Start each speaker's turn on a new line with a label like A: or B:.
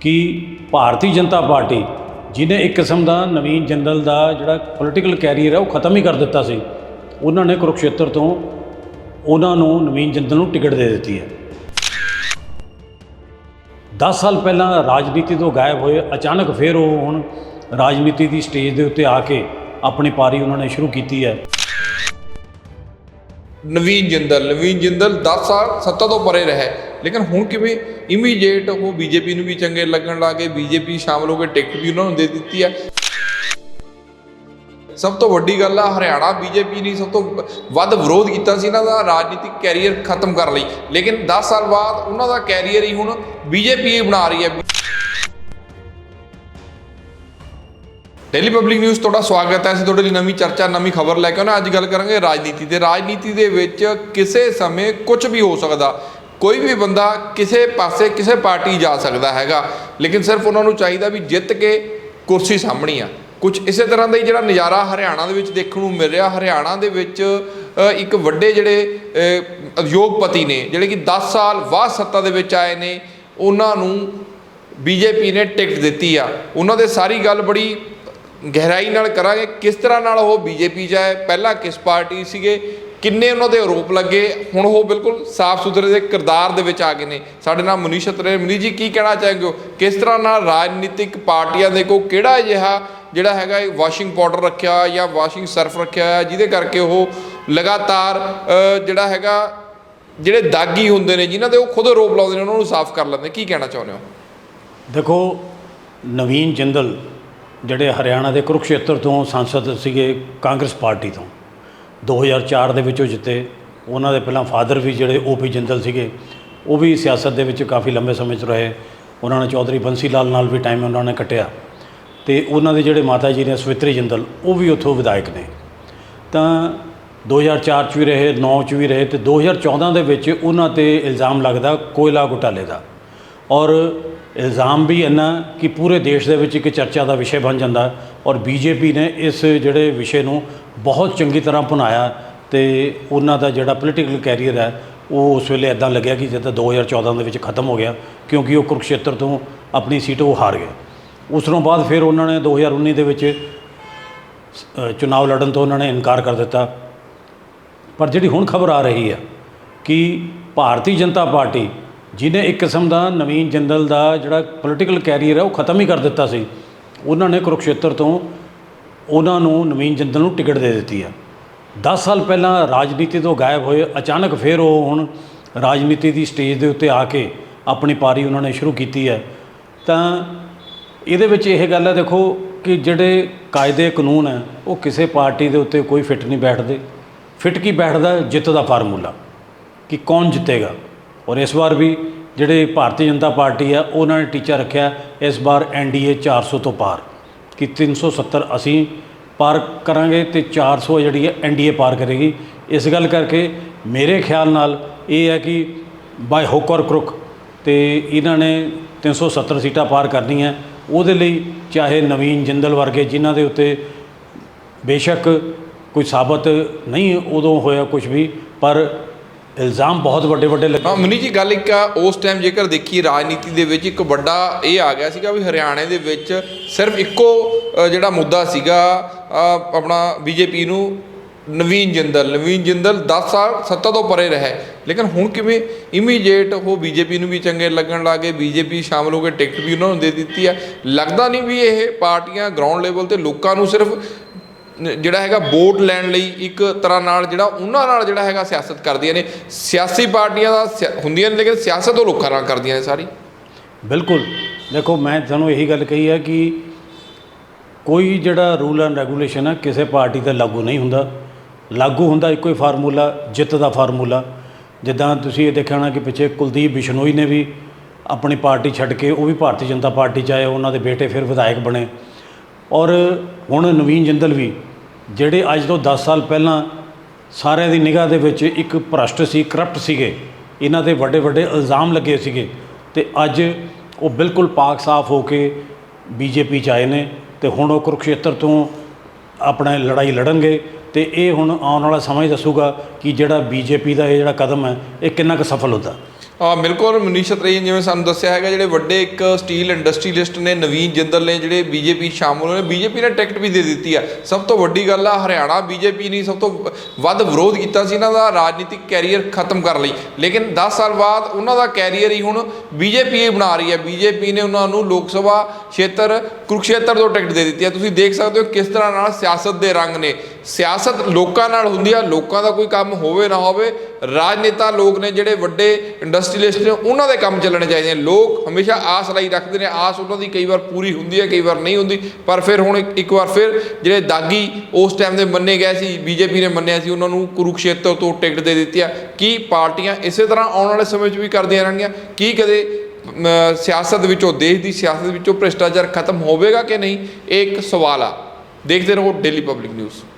A: ਕਿ ਭਾਰਤੀ ਜਨਤਾ ਪਾਰਟੀ, ਜਿਹਨੇ ਇੱਕ ਕਿਸਮ ਦਾ ਨਵੀਨ ਜੰਦਲ ਦਾ ਜਿਹੜਾ ਪੋਲੀਟੀਕਲ ਕੈਰੀਅਰ ਹੈ, ਉਹ ਖਤਮ ਹੀ ਕਰ ਦਿੱਤਾ ਸੀ, ਉਹਨਾਂ ਨੇ ਕੁਰੂਕਸ਼ੇਤਰ ਤੋਂ ਉਹਨਾਂ ਨੂੰ ਨਵੀਨ ਜੰਦਲ ਨੂੰ ਟਿਕਟ ਦੇ ਦਿੱਤੀ ਹੈ। 10 ਸਾਲ ਪਹਿਲਾਂ ਰਾਜਨੀਤੀ ਤੋਂ ਗਾਇਬ ਹੋਏ, ਅਚਾਨਕ ਫਿਰ ਉਹ ਹੁਣ ਰਾਜਨੀਤੀ ਦੀ ਸਟੇਜ ਦੇ ਉੱਤੇ ਆ ਕੇ ਆਪਣੀ ਪਾਰੀ ਉਹਨਾਂ ਨੇ ਸ਼ੁਰੂ ਕੀਤੀ ਹੈ।
B: ਨਵੀਨ ਜਿੰਦਲ ਨਵੀਨ ਜਿੰਦਲ 10 ਸਾਲ ਸੱਤਾ ਤੋਂ ਪਰੇ ਰਹੇ। ਲੇਕਿਨ ਹੁਣ ਕਿਵੇਂ ਇਮੀਡੀਏਟ ਉਹ ਬੀਜੇਪੀ ਨੂੰ ਵੀ ਚੰਗੇ ਲੱਗਣ ਲੱਗੇ ਬੀਜੇਪੀ ਸ਼ਾਮਲ ਹੋ ਕੇ ਟਿਕਟ ਵੀ ਉਹਨਾਂ ਨੂੰ ਦੇ ਦਿੱਤੀ ਹੈ ਸਭ ਤੋਂ ਵੱਡੀ ਗੱਲ ਆ, ਹਰਿਆਣਾ ਬੀਜੇਪੀ ਨੇ ਸਭ ਤੋਂ ਵੱਧ ਵਿਰੋਧ ਕੀਤਾ ਸੀ ਇਹਨਾਂ ਦਾ ਰਾਜਨੀਤਿਕ ਕੈਰੀਅਰ ਖਤਮ ਕਰਨ ਲਈ। ਲੇਕਿਨ 10 ਸਾਲ ਬਾਅਦ ਉਹਨਾਂ ਦਾ ਕੈਰੀਅਰ ਹੀ ਹੁਣ ਬੀਜੇਪੀ ਹੀ ਬਣਾ ਰਹੀ ਹੈ ਡੇਲੀ ਪਬਲਿਕ ਨਿਊਜ਼ ਤੁਹਾਡਾ ਸਵਾਗਤ ਹੈ। ਅਸੀਂ ਤੁਹਾਡੇ ਲਈ ਨਵੀਂ ਚਰਚਾ, ਨਵੀਂ ਖਬਰ ਲੈ ਕੇ ਆਉਣਾ ਅੱਜ ਗੱਲ ਕਰਾਂਗੇ ਰਾਜਨੀਤੀ ਤੇ ਰਾਜਨੀਤੀ ਦੇ ਵਿੱਚ ਕਿਸੇ ਸਮੇਂ ਕੁਝ ਵੀ ਹੋ ਸਕਦਾ। ਕੋਈ ਵੀ ਬੰਦਾ ਕਿਸੇ ਪਾਸੇ, ਕਿਸੇ ਪਾਰਟੀ ਜਾ ਸਕਦਾ ਹੈਗਾ, ਲੇਕਿਨ ਸਿਰਫ ਉਹਨਾਂ ਨੂੰ ਚਾਹੀਦਾ ਵੀ ਜਿੱਤ ਕੇ ਕੁਰਸੀ ਸਾਹਮਣੀ ਆ। ਕੁਝ ਇਸੇ ਤਰ੍ਹਾਂ ਦਾ ਹੀ ਜਿਹੜਾ ਨਜ਼ਾਰਾ ਹਰਿਆਣਾ ਦੇ ਵਿੱਚ ਦੇਖਣ ਨੂੰ ਮਿਲ ਰਿਹਾ। ਹਰਿਆਣਾ ਦੇ ਵਿੱਚ ਇੱਕ ਵੱਡੇ ਜਿਹੜੇ ਉਦਯੋਗਪਤੀ ਨੇ, ਜਿਹੜੇ ਕਿ 10 ਸਾਲ ਬਾਅਦ ਸੱਤਾ ਦੇ ਵਿੱਚ ਆਏ ਨੇ, ਉਹਨਾਂ ਨੂੰ ਬੀਜੇਪੀ ਨੇ ਟਿਕਟ ਦਿੱਤੀ ਆ। ਉਹਨਾਂ ਦੇ ਸਾਰੀ ਗੱਲ ਬੜੀ ਗਹਿਰਾਈ ਨਾਲ ਕਰਾਂਗੇ। ਕਿਸ ਤਰ੍ਹਾਂ ਨਾਲ ਉਹ ਬੀਜੇਪੀ ਆਏ? ਪਹਿਲਾਂ ਕਿਸ ਪਾਰਟੀ ਸੀਗੇ? ਕਿੰਨੇ ਉਹਨਾਂ ਦੇ ਆਰੋਪ ਲੱਗੇ? ਹੁਣ ਉਹ ਬਿਲਕੁਲ ਸਾਫ਼ ਸੁਥਰੇ ਦੇ ਕਿਰਦਾਰ ਦੇ ਵਿੱਚ ਆ ਗਏ ਨੇ। ਸਾਡੇ ਨਾਲ ਮਨੀਸ਼ ਅਤਰੇ ਮਨੀਸ਼ ਜੀ, ਕੀ ਕਹਿਣਾ ਚਾਹਾਂਗੇ? ਹੋ? ਕਿਸ ਤਰ੍ਹਾਂ ਨਾਲ ਰਾਜਨੀਤਿਕ ਪਾਰਟੀਆਂ ਦੇ ਕੋ ਕਿਹੜਾ ਅਜਿਹਾ ਜਿਹੜਾ ਹੈਗਾ ਇਹ ਵਾਸ਼ਿੰਗ ਪਾਊਡਰ ਰੱਖਿਆ ਜਾਂ ਵਾਸ਼ਿੰਗ ਸਰਫ ਰੱਖਿਆ ਹੋਇਆ ਜਿਹਦੇ ਕਰਕੇ ਉਹ ਲਗਾਤਾਰ ਜਿਹੜਾ ਹੈਗਾ, ਜਿਹੜੇ ਦਾਗੀ ਹੁੰਦੇ ਨੇ, ਜਿਨ੍ਹਾਂ ਦੇ ਉਹ ਖੁਦ ਆਰੋਪ ਲਾਉਂਦੇ ਨੇ, ਉਹਨਾਂ ਨੂੰ ਸਾਫ਼ ਕਰ ਲੈਂਦੇ। ਕੀ ਕਹਿਣਾ ਚਾਹੁੰਦੇ ਹੋ?
A: ਦੇਖੋ, ਨਵੀਨ ਜਿੰਦਲ ਜਿਹੜੇ ਹਰਿਆਣਾ ਦੇ ਕੁਰੂਕਸ਼ੇਤਰ ਤੋਂ ਸੰਸਦ ਸੀਗੇ ਕਾਂਗਰਸ ਪਾਰਟੀ ਤੋਂ 2004 ਦੇ ਵਿੱਚ ਉਹ ਜਿੱਤੇ। ਉਹਨਾਂ ਦੇ ਪਹਿਲਾਂ ਫਾਦਰ ਵੀ ਜਿਹੜੇ ਓਪੀ ਜਿੰਦਲ ਸੀਗੇ, ਉਹ ਵੀ ਸਿਆਸਤ ਦੇ ਵਿੱਚ ਕਾਫੀ ਲੰਬੇ ਸਮੇਂ 'ਚ ਰਹੇ। ਉਹਨਾਂ ਨੇ ਚੌਧਰੀ ਬੰਸੀ ਲਾਲ ਨਾਲ ਵੀ ਟਾਈਮ ਉਹਨਾਂ ਨੇ ਕੱਟਿਆ। ਤੇ ਉਹਨਾਂ ਦੇ ਜਿਹੜੇ ਮਾਤਾ ਜੀ ਨੇ ਸਵਿਤਰੀ ਜਿੰਦਲ, ਉਹ ਵੀ ਉੱਥੋਂ ਵਿਧਾਇਕ ਨੇ। ਤਾਂ 2004 ਚ ਵੀ ਰਹੇ 9 ਚ ਵੀ ਰਹੇ ਤੇ 2014 ਦੇ ਵਿੱਚ ਉਹਨਾਂ ਤੇ ਇਲਜ਼ਾਮ ਲੱਗਦਾ, ਕੋਇਲਾ ਘੁਟਾਲੇ ਦਾ। ਔਰ ਇਲਜ਼ਾਮ ਵੀ ਇੰਨਾ ਕਿ ਪੂਰੇ ਦੇਸ਼ ਦੇ ਵਿੱਚ ਇੱਕ ਚਰਚਾ ਦਾ ਵਿਸ਼ੇ ਬਣ ਜਾਂਦਾ ਔਰ ਬੀਜੇਪੀ ਨੇ ਇਸ ਜਿਹੜੇ ਵਿਸ਼ੇ ਨੂੰ ਬਹੁਤ ਚੰਗੀ ਤਰ੍ਹਾਂ ਭੁਨਾਇਆ ਤੇ ਉਹਨਾਂ ਦਾ ਜਿਹੜਾ ਪੋਲੀਟੀਕਲ ਕੈਰੀਅਰ ਹੈ ਉਹ ਉਸ ਵੇਲੇ ਇਦਾਂ ਲੱਗਿਆ ਕਿ ਜਿੱਦਾਂ 2014 ਦੇ ਵਿੱਚ ਖਤਮ ਹੋ ਗਿਆ ਕਿਉਂਕਿ ਉਹ ਕੁਰਕਸ਼ੇਤਰ ਤੋਂ ਆਪਣੀ ਸੀਟ ਉਹ ਹਾਰ ਗਏ। ਉਸ ਤੋਂ ਬਾਅਦ ਫਿਰ ਉਹਨਾਂ ਨੇ 2019 ਦੇ ਵਿੱਚ ਅ, ਲੜਨ ਤੋਂ ਉਹਨਾਂ ਨੇ ਇਨਕਾਰ ਕਰ ਦਿੱਤਾ। ਪਰ ਜਿਹੜੀ ਹੁਣ ਖਬਰ ਆ ਰਹੀ ਹੈ ਕਿ ਭਾਰਤੀ ਜਨਤਾ ਪਾਰਟੀ ਜਿਹਨੇ ਇੱਕ ਕਿਸਮ ਦਾ ਨਵੀਨ ਜੰਦਲ ਦਾ ਜਿਹੜਾ ਪੋਲੀਟੀਕਲ ਕੈਰੀਅਰ ਹੈ, ਉਹ ਖਤਮ ਹੀ ਕਰ ਦਿੱਤਾ ਸੀ। ਉਹਨਾਂ ਨੇ ਕੁਰੂਕਸ਼ੇਤਰ ਤੋਂ ਉਹਨਾਂ ਨੂੰ ਨਵੀਨ ਜਿੰਦਲ ਨੂੰ ਟਿਕਟ ਦੇ ਦਿੱਤੀ ਆ। 10 ਸਾਲ ਪਹਿਲਾਂ ਰਾਜਨੀਤੀ ਤੋਂ ਗਾਇਬ ਹੋਏ, ਅਚਾਨਕ ਫਿਰ ਉਹ ਹੁਣ ਰਾਜਨੀਤੀ ਦੀ ਸਟੇਜ ਦੇ ਉੱਤੇ ਆ ਕੇ ਆਪਣੀ ਪਾਰੀ ਉਹਨਾਂ ਨੇ ਸ਼ੁਰੂ ਕੀਤੀ ਹੈ। ਤਾਂ ਇਹਦੇ ਵਿੱਚ ਇਹ ਗੱਲ ਹੈ, ਦੇਖੋ ਕਿ ਜਿਹੜੇ ਕਾਇਦੇ ਕਾਨੂੰਨ ਹੈ, ਉਹ ਕਿਸੇ ਪਾਰਟੀ ਦੇ ਉੱਤੇ ਕੋਈ ਫਿੱਟ ਨਹੀਂ ਬੈਠਦੇ। ਫਿੱਟ ਕੀ ਬੈਠਦਾ? ਜਿੱਤ ਦਾ ਫਾਰਮੂਲਾ। ਕਿ ਕੌਣ ਜਿੱਤੇਗਾ? ਔਰ ਇਸ ਵਾਰ ਵੀ ਜਿਹੜੇ ਭਾਰਤੀ ਜਨਤਾ ਪਾਰਟੀ ਆ, ਉਹਨਾਂ ਨੇ ਟੀਚਾ ਰੱਖਿਆ, ਇਸ ਵਾਰ ਐਨਡੀਏ 400 ਤੋਂ ਪਾਰ ਕਿ 370 ਅਸੀਂ ਪਾਰ ਕਰਾਂਗੇ ਤੇ 400 ਜਿਹੜੀ ਹੈ ਐਨਡੀਏ ਪਾਰ ਕਰੇਗੀ। ਇਸ ਗੱਲ ਕਰਕੇ ਮੇਰੇ ਖਿਆਲ ਨਾਲ ਇਹ ਹੈ ਕਿ ਬਾਈ ਹੁੱਕ ਔਰ ਕਰੁਕ ਤੇ ਇਹਨਾਂ ਨੇ 370 ਸੀਟਾਂ ਪਾਰ ਕਰਨੀਆਂ। ਉਹਦੇ ਲਈ ਚਾਹੇ ਨਵੀਨ ਜਿੰਦਲ ਵਰਗੇ ਜਿਨ੍ਹਾਂ ਦੇ ਉੱਤੇ ਬੇਸ਼ੱਕ ਕੋਈ ਸਾਬਤ ਨਹੀਂ ਉਦੋਂ ਹੋਇਆ ਕੁਝ ਵੀ, ਪਰ ਇਲਜ਼ਾਮ ਬਹੁਤ ਵੱਡੇ ਵੱਡੇ ਲੱਗੇ।
B: ਹਾਂ ਮਨੀ ਜੀ ਗੱਲ ਇੱਕ ਆ ਉਸ ਟਾਈਮ ਜੇਕਰ ਦੇਖੀ ਰਾਜਨੀਤੀ ਦੇ ਵਿੱਚ ਇੱਕ ਵੱਡਾ ਇਹ ਆ ਗਿਆ ਸੀਗਾ ਵੀ ਹਰਿਆਣੇ ਦੇ ਵਿੱਚ ਸਿਰਫ ਇੱਕੋ ਅ, ਜਿਹੜਾ ਮੁੱਦਾ ਸੀਗਾ ਅ, ਆਪਣਾ ਬੀਜੇਪੀ ਨੂੰ ਨਵੀਨ ਜਿੰਦਲ ਨਵੀਨ ਜਿੰਦਲ 10 ਸਾਲ ਸੱਤਾ ਤੋਂ ਪਰੇ ਰਹੇ। ਲੇਕਿਨ ਹੁਣ ਕਿਵੇਂ ਇਮੀਡੀਏਟ ਉਹ ਬੀਜੇਪੀ ਨੂੰ ਵੀ ਚੰਗੇ ਲੱਗਣ ਲੱਗੇ ਬੀਜੇਪੀ ਸ਼ਾਮਲ ਹੋ ਕੇ ਟਿਕਟ ਵੀ ਉਹਨਾਂ ਨੂੰ ਦੇ ਦਿੱਤੀ ਆ। ਲੱਗਦਾ ਨਹੀਂ ਵੀ ਇਹ ਪਾਰਟੀਆਂ ਗਰਾਊਂਡ ਲੈਵਲ ਤੇ ਲੋਕਾਂ ਨੂੰ ਸਿਰਫ ਜਿਹੜਾ ਹੈਗਾ ਵੋਟ ਲੈਣ ਲਈ ਇੱਕ ਤਰ੍ਹਾਂ ਨਾਲ ਜਿਹੜਾ ਉਹਨਾਂ ਨਾਲ ਜਿਹੜਾ ਹੈਗਾ ਸਿਆਸਤ ਕਰਦੀਆਂ ਨੇ। ਸਿਆਸੀ ਪਾਰਟੀਆਂ ਦਾ ਸਿਆ- ਹੁੰਦੀਆਂ ਨੇ ਲੇਕਿਨ ਸਿਆਸਤ ਉਹ ਲੋਕਾਂ ਨਾਲ ਕਰਦੀਆਂ ਨੇ ਸਾਰੀ।
A: ਬਿਲਕੁਲ। ਦੇਖੋ, ਮੈਂ ਤੁਹਾਨੂੰ ਇਹੀ ਗੱਲ ਕਹੀ ਹੈ ਕਿ ਕੋਈ ਜਿਹੜਾ ਰੂਲ ਐਂਡ ਰੈਗੂਲੇਸ਼ਨ ਹੈ ਕਿਸੇ ਪਾਰਟੀ ਤੇ ਲਾਗੂ ਨਹੀਂ ਹੁੰਦਾ। ਲਾਗੂ ਹੁੰਦਾ ਇੱਕੋ ਹੀ ਫਾਰਮੂਲਾ, ਜਿੱਤ ਦਾ ਫਾਰਮੂਲਾ। ਜਿੱਦਾਂ ਤੁਸੀਂ ਇਹ ਦੇਖਿਆ ਹੋਣਾ ਕਿ ਪਿੱਛੇ ਕੁਲਦੀਪ ਬਿਸ਼ਨੋਈ ਨੇ ਵੀ ਆਪਣੀ ਪਾਰਟੀ ਛੱਡ ਕੇ, ਉਹ ਵੀ ਭਾਰਤੀ ਜਨਤਾ ਪਾਰਟੀ ਚ ਆਏ, ਉਹਨਾਂ ਦੇ ਬੇਟੇ ਫਿਰ ਵਿਧਾਇਕ ਬਣੇ। ਔਰ ਹੁਣ ਨਵੀਨ ਜਿੰਦਲ ਵੀ ਜਿਹੜੇ ਅੱਜ ਤੋਂ 10 ਸਾਲ ਪਹਿਲਾਂ ਸਾਰਿਆਂ ਦੀ ਨਿਗਾਹ ਦੇ ਵਿੱਚ ਇੱਕ ਭ੍ਰਸ਼ਟ ਸੀ ਕਰਪਟ ਸੀਗੇ। ਇਹਨਾਂ ਤੇ ਵੱਡੇ ਵੱਡੇ ਇਲਜ਼ਾਮ ਲੱਗੇ ਸੀਗੇ ਤੇ ਅੱਜ ਉਹ ਬਿਲਕੁਲ ਪਾਕ ਸਾਫ਼ ਹੋ ਕੇ ਬੀਜੇਪੀ ਚ ਆਏ ਨੇ ਤੇ ਹੁਣ ਉਹ ਕੁਰਕਸ਼ੇਤਰ ਤੋਂ ਆਪਣਾ ਲੜਾਈ ਲੜਨਗੇ। ਤੇ ਇਹ ਹੁਣ ਆਉਣ ਵਾਲਾ ਸਮਾਂ ਹੀ ਦੱਸੂਗਾ ਕਿ ਜਿਹੜਾ ਬੀਜੇਪੀ ਦਾ ਇਹ ਜਿਹੜਾ ਕਦਮ ਹੈ, ਇਹ ਕਿੰਨਾ ਕੁ ਸਫਲ ਹੁੰਦਾ।
B: ਆ, ਬਿਲਕੁਲ ਮਨੀਸ਼ ਤਰੇਨ ਜਿਵੇਂ ਸਾਨੂੰ ਦੱਸਿਆ ਹੈਗਾ, ਜਿਹੜੇ ਵੱਡੇ ਇੱਕ ਸਟੀਲ ਇੰਡਸਟਰੀਲਿਸਟ ਨੇ, ਨਵੀਨ ਜਿੰਦਲ ਨੇ, ਜਿਹੜੇ ਬੀਜੇਪੀ ਸ਼ਾਮਲ ਹੋਏ ਬੀਜੇਪੀ ਨੇ ਟਿਕਟ ਵੀ ਦੇ ਦਿੱਤੀ ਆ। ਸਭ ਤੋਂ ਵੱਡੀ ਗੱਲ ਆ, ਹਰਿਆਣਾ ਬੀਜੇਪੀ ਨੇ ਸਭ ਤੋਂ ਵੱਧ ਵਿਰੋਧ ਕੀਤਾ ਸੀ ਇਹਨਾਂ ਦਾ ਰਾਜਨੀਤਿਕ ਕੈਰੀਅਰ ਖਤਮ ਕਰ ਲਈ। ਲੇਕਿਨ 10 ਸਾਲ ਬਾਅਦ ਉਹਨਾਂ ਦਾ ਕੈਰੀਅਰ ਹੀ ਹੁਣ ਬੀਜੇਪੀ ਹੀ ਬਣਾ ਰਹੀ ਹੈ ਬੀਜੇਪੀ ਨੇ ਉਹਨਾਂ ਨੂੰ ਲੋਕ ਸਭਾ ਖੇਤਰ, ਕੁਰਕਸ਼ੇਤਰ ਤੋਂ ਟਿਕਟ ਦੇ ਦਿੱਤੀ ਹੈ ਤੁਸੀਂ ਦੇਖ ਸਕਦੇ ਹੋ ਕਿਸ ਤਰ੍ਹਾਂ ਨਾਲ ਸਿਆਸਤ ਦੇ ਰੰਗ ਨੇ। ਸਿਆਸਤ ਲੋਕਾਂ ਨਾਲ ਹੁੰਦੀ ਆ, ਲੋਕਾਂ ਦਾ ਕੋਈ ਕੰਮ ਹੋਵੇ ਨਾ ਹੋਵੇ, ਰਾਜਨੇਤਾ ਲੋਕ ਨੇ ਜਿਹੜੇ ਵੱਡੇ ਇੰਡਸਟਰੀਲਿਸਟ ਨੇ, ਉਹਨਾਂ ਦੇ ਕੰਮ ਚੱਲਣੇ ਚਾਹੀਦੇ ਨੇ। ਲੋਕ ਹਮੇਸ਼ਾ ਆਸ ਲਈ ਰੱਖਦੇ ਨੇ, ਆਸ ਉਹਨਾਂ ਦੀ ਕਈ ਵਾਰ ਪੂਰੀ ਹੁੰਦੀ ਹੈ ਕਈ ਵਾਰ ਨਹੀਂ ਹੁੰਦੀ। ਪਰ ਫਿਰ ਹੁਣ ਇੱਕ- ਵਾਰ ਫਿਰ ਜਿਹੜੇ ਦਾਗੀ ਉਸ ਟਾਈਮ ਦੇ ਮੰਨੇ ਗਏ ਸੀ, ਬੀਜੇਪੀ ਨੇ ਮੰਨਿਆ ਸੀ, ਉਹਨਾਂ ਨੂੰ ਕੁਰੂਕਸ਼ੇਤਰ ਤੋਂ ਟਿਕਟ ਦੇ ਦਿੱਤੀ ਆ। ਕੀ ਪਾਰਟੀਆਂ ਇਸੇ ਤਰ੍ਹਾਂ ਆਉਣ ਵਾਲੇ ਸਮੇਂ 'ਚ ਵੀ ਕਰਦੀਆਂ ਰਹਿਣਗੀਆਂ? ਕੀ ਕਦੇ ਸਿਆਸਤ ਵਿੱਚੋਂ, ਦੇਸ਼ ਦੀ ਸਿਆਸਤ ਵਿੱਚੋਂ ਭ੍ਰਿਸ਼ਟਾਚਾਰ ਖਤਮ ਹੋਵੇਗਾ ਕਿ ਨਹੀਂ? ਇਹ ਇੱਕ ਸਵਾਲ ਆ। ਦੇਖਦੇ ਰਹੋ ਡੇਲੀ ਪਬਲਿਕ ਨਿਊਜ਼